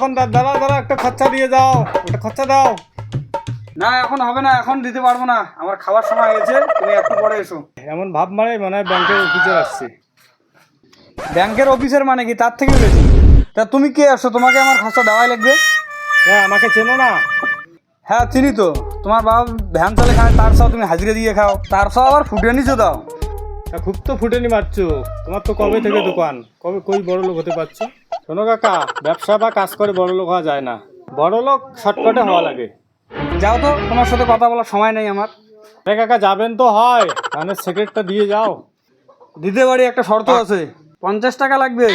দোকানদার দাদা দাদা একটা খরচা দিয়ে যাও একটা খরচা দাও। না এখন হবে না এখন দিতে পারব না। আমার খাবার সময় হয়েছে তুমি একটু পরে এসো। এমন ভাব মারে মনে হয় ব্যাংকের অফিসে আসছে। ব্যাংকের অফিসের মানে কি? তার থেকে বেশি? তা তুমি কে আসো? তোমাকে আমার খরচা দেওয়াই লাগবে? হ্যাঁ আমাকে চেনো না। হ্যাঁ চিনি তো। তোমার বাবা ভ্যান চলে খায় তার সব তুমি হাজিরে দিয়ে খাও। তার সব আবার ফুটে নিচে দাও তা খুব তো ফুটেনি মারছো। তোমার তো কবে থেকে দোকান? কবে কই বড় লোক হতে পারছ? শোনো কাকা ব্যবসা বা কাজ করে বড় লোক হওয়া যায় না। বড় লোক শর্টকাটে হওয়া লাগে। যাও তো তোমার সাথে কথা বলার সময় নেই আমার। আরে কাকা যাবেন তো হয়। তাহলে সেক্রেটটা দিয়ে যাও। দিতে পারি একটা শর্ত আছে। পঞ্চাশ টাকা লাগবে।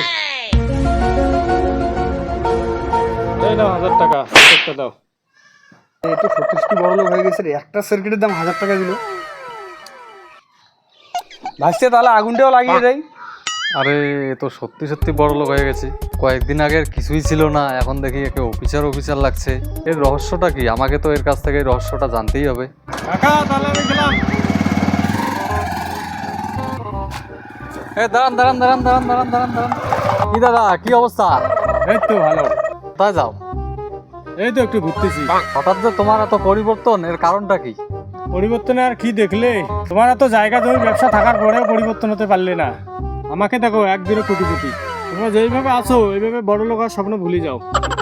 এই নাও হাজার টাকা সেক্রেটটা দাও। এই তো সত্যি বড় লোক হয়ে গেছে রে। একটা সার্কিটের দাম হাজার টাকা দিল। ভাসছে তাহলে আগুনটাও লাগিয়ে দেয় আরে এ তো সত্যি সত্যি বড় লোক হয়ে গেছে। কয়েকদিন আগে কিছুই ছিল না এখন দেখি একে অফিসার অফিসার লাগছে। এর রহস্যটা কি? আমাকে তো এর কাছ থেকে এই রহস্যটা জানতেই হবে। কাকা তাহলে আমি গেলাম। এ দাঁড়ান দাঁড়ান দাঁড়ান দাঁড়ান দাঁড়ান দাঁড়ান দাঁড়ান। কি দাদা কি অবস্থা? এই তো ভালো। কোথায় যাও? এই তো একটু ঘুরতেছি। হঠাৎ যে তোমার এত পরিবর্তন এর কারণটা কি? পরিবর্তনে আর কি দেখলে? তোমার এত জায়গা জমি ব্যবসা থাকার পরেও পরিবর্তন হতে পারলে না। আমাকে দেখো একদিনও কোটিপতি। তোমরা যেইভাবে আছো এইভাবে বড় লোক আর স্বপ্ন ভুলে যাও।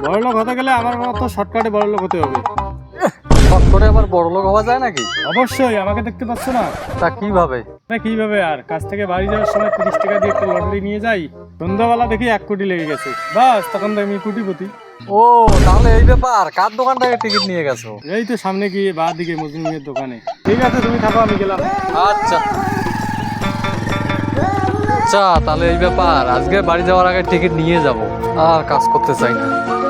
বড় লোক হতে গেলে আমার মতো শর্টকাটে বড় লোক হতে হবে। শর্ট করে আবার বড় লোক হওয়া যায় নাকি? অবশ্যই আমাকে দেখতে পাচ্ছ না? তা কীভাবে? না কীভাবে আর? কাজ থেকে বাড়ি যাওয়ার সময় তিরিশ টাকা দিয়ে একটা লটারি নিয়ে যাই সন্ধ্যাবেলা দেখি এক কোটি লেগে গেছে। বাস তখন তো আমি কোটিপতি। ও তাহলে এই ব্যাপার কার দোকান থেকে টিকিট নিয়ে গেছো? এই তো সামনে গিয়ে বা দিকে মজনুমের দোকানে। ঠিক আছে তুমি থাকো আমি গেলাম। আচ্ছা। আচ্ছা তাহলে এই ব্যাপার। আজকে বাড়ি যাওয়ার আগে টিকিট নিয়ে যাব। আর কাজ করতে চাই না।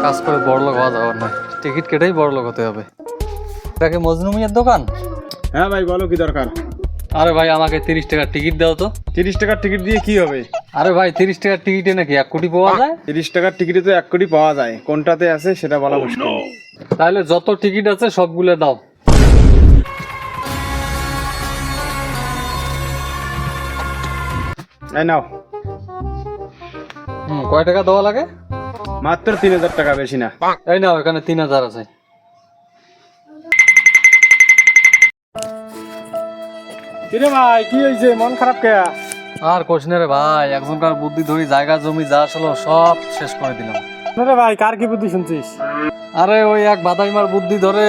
কাজ করে বড়লোক হওয়া যাওয়ার নয়। টিকিট কেটেই বড়লোক হতে হবে। এটা কি মজনু মিয়ার দোকান? হ্যাঁ ভাই বলো কি দরকার? আরে ভাই আমাকে তিরিশ টাকার টিকিট দাও তো। তিরিশ টাকার টিকিট দিয়ে কি হবে? আরে ভাই তিরিশ টাকার টিকিটে নাকি এক কোটি পাওয়া যায়? তিরিশ টাকার টিকিটে তো এক কোটি পাওয়া যায়। কোনটাতে আছে সেটা বলা মুশকিল। তাহলে যত টিকিট আছে সবগুলো দাও। এই নাও। হুম কয় টাকা দেওয়া লাগে? মাত্র তিন হাজার টাকা বেশি না। এই নাও এখানে তিন হাজার আছে। কিরে ভাই কি হয়েছে? মন খারাপ কে? আর কোশ রে ভাই একজনকার বুদ্ধি ধরি জায়গা জমি যা ছিল সব শেষ করে দিলাম। রে ভাই কার কি বুদ্ধি শুনছিস? আরে ওই এক বাদাইমার বুদ্ধি ধরে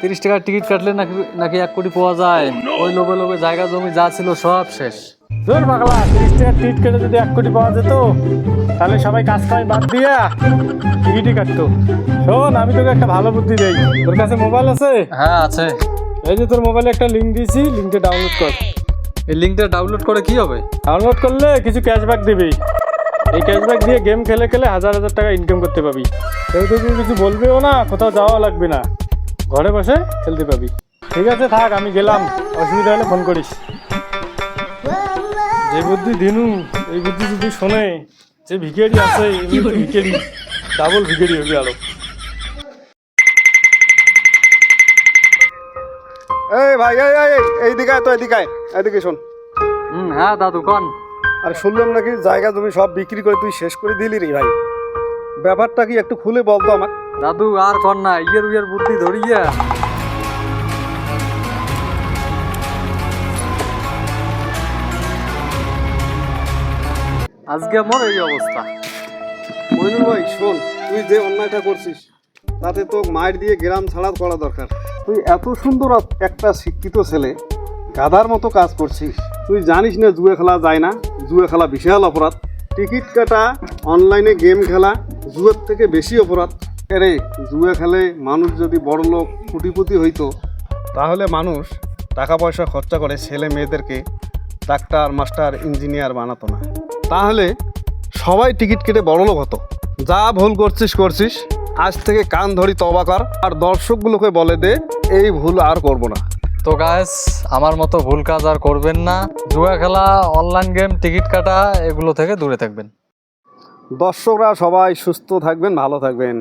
তিরিশ টাকার টিকিট কাটলে নাকি নাকি এক কোটি পাওয়া যায়। ওই লোভে লোভে জায়গা জমি যা ছিল সব শেষ। তোর পাগলা তিরিশ টাকার টিকিট কেটে যদি এক কোটি পাওয়া যেত তাহলে সবাই কাজ কাজ বাদ দিয়া টিকিটই কাটতো। শোন আমি তোকে একটা ভালো বুদ্ধি দেই। তোর কাছে মোবাইল আছে? হ্যাঁ আছে। এই যে তোর মোবাইলে একটা লিঙ্ক দিয়েছি লিঙ্কটা ডাউনলোড কর। এই লিঙ্কটা ডাউনলোড করে কি হবে? ডাউনলোড করলে কিছু ক্যাশব্যাক দিবি। এই ক্যাশব্যাক দিয়ে গেম খেলে খেলে হাজার হাজার টাকা ইনকাম করতে পাবি। কেউ তোকে কিছু বলবেও না কোথাও যাওয়া লাগবে না। ঘরে বসে খেলতে পাবি। ঠিক আছে থাক আমি গেলাম। অসুবিধা হলে ফোন করিস। যে বুদ্ধি দিনু এই বুদ্ধি যদি শোনে যে ভিকেরি আছে ভিকেরি ডাবল ভিকেরি হবে আরও। এই ভাই এই এই এই, এইদিকে আয় তো এদিকে আয় এদিকে শোন। হুম হ্যাঁ দাদু কন আর শুনলাম নাকি জায়গা জমি সব বিক্রি করে তুই শেষ করে দিলি রে ভাই। ব্যাপারটা কি একটু খুলে বলতো আমার দাদু আর কন না ইয়ের উইয়ের বুদ্ধি ধরিয়া। আজকে আমার এই অবস্থা। মইনুল ভাই শোন তুই যে অন্যায়টা করছিস তাতে তো মায়ের দিয়ে গ্রাম ছাড়া করা দরকার। তুই এত সুন্দর একটা শিক্ষিত ছেলে গাধার মতো কাজ করছিস। তুই জানিস না জুয়ে খেলা যায় না? জুয়ে খেলা বিশাল অপরাধ। টিকিট কাটা অনলাইনে গেম খেলা জুয়ের থেকে বেশি অপরাধ। আরে জুয়ে খেলে মানুষ যদি বড় লোক কোটিপতি হইতো তাহলে মানুষ টাকা পয়সা খরচা করে ছেলে মেয়েদেরকে ডাক্তার মাস্টার ইঞ্জিনিয়ার বানাতো না। তাহলে সবাই টিকিট কেটে বড়লোক হতো। যা ভুল করছিস করছিস। আজ থেকে কান ধরি তবা কর। আর দর্শকগুলোকে বলে দে এই ভুল আর করব না। তো গাইস আমার মতো ভুল কাজ আর করবেন না। জুয়া খেলা অনলাইন গেম টিকিট কাটা এগুলো থেকে দূরে থাকবেন। দর্শকরা সবাই সুস্থ থাকবেন ভালো থাকবেন।